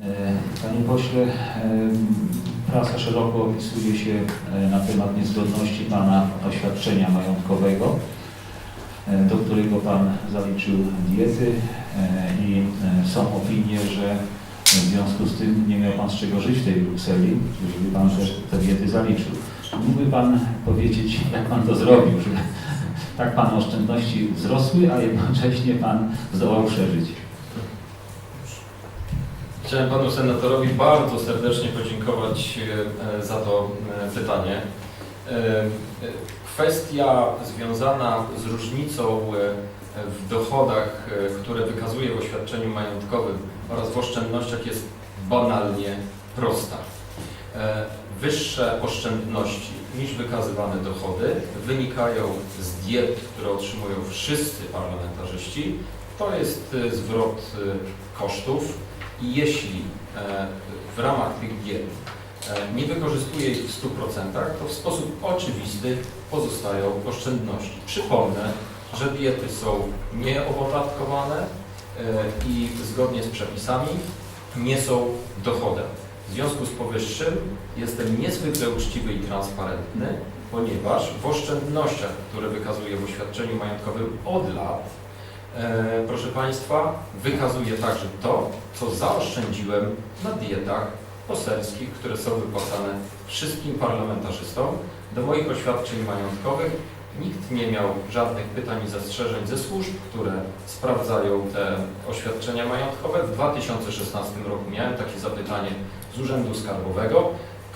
E, Panie pośle, e, prasa szeroko opisuje się e, na temat niezgodności Pana oświadczenia majątkowego, do którego Pan zaliczył diety i są opinie, że w związku z tym nie miał Pan z czego żyć w tej Brukseli, żeby Pan te, te diety zaliczył. Mógłby Pan powiedzieć, jak Pan to zrobił, żeby tak Pan oszczędności wzrosły, a jednocześnie Pan zdołał przeżyć? Chciałem panu senatorowi bardzo serdecznie podziękować e, za to e, pytanie. E, e, Kwestia związana z różnicą e, w dochodach, e, które wykazuje w oświadczeniu majątkowym oraz w oszczędnościach jest banalnie prosta. E, Wyższe oszczędności niż wykazywane dochody wynikają z diet, które otrzymują wszyscy parlamentarzyści. To jest e, zwrot e, kosztów i jeśli e, w ramach tych diet e, nie wykorzystuje ich w 100%, to w sposób oczywisty pozostają oszczędności. Przypomnę, że diety są nieopodatkowane e, i zgodnie z przepisami nie są dochodem. W związku z powyższym jestem niezwykle uczciwy i transparentny, ponieważ w oszczędnościach, które wykazuję w oświadczeniu majątkowym od lat, proszę Państwa, wykazuję także to, co zaoszczędziłem na dietach poselskich, które są wypłacane wszystkim parlamentarzystom. Do moich oświadczeń majątkowych nikt nie miał żadnych pytań i zastrzeżeń ze służb, które sprawdzają te oświadczenia majątkowe. W 2016 roku miałem takie zapytanie z Urzędu Skarbowego,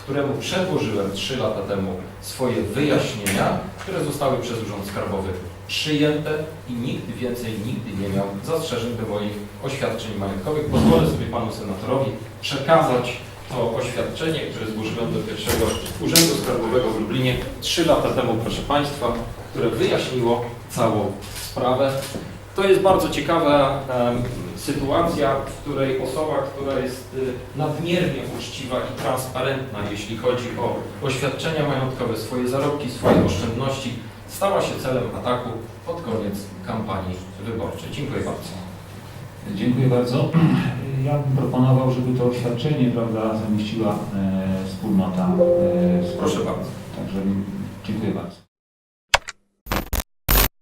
któremu przedłożyłem 3 lata temu swoje wyjaśnienia, które zostały przez Urząd Skarbowy przyjęte i nikt więcej nigdy nie miał zastrzeżeń do moich oświadczeń majątkowych. Pozwolę sobie Panu Senatorowi przekazać to oświadczenie, które złożyłem do pierwszego Urzędu Skarbowego w Lublinie 3 lata temu, proszę Państwa, które wyjaśniło całą sprawę. To jest bardzo ciekawa em, sytuacja, w której osoba, która jest y, nadmiernie uczciwa i transparentna, jeśli chodzi o oświadczenia majątkowe, swoje zarobki, swoje oszczędności, stała się celem ataku pod koniec kampanii wyborczej. Dziękuję bardzo. Dziękuję bardzo. Ja bym proponował, żeby to oświadczenie prawda, zamieściła e, wspólnota. E, Proszę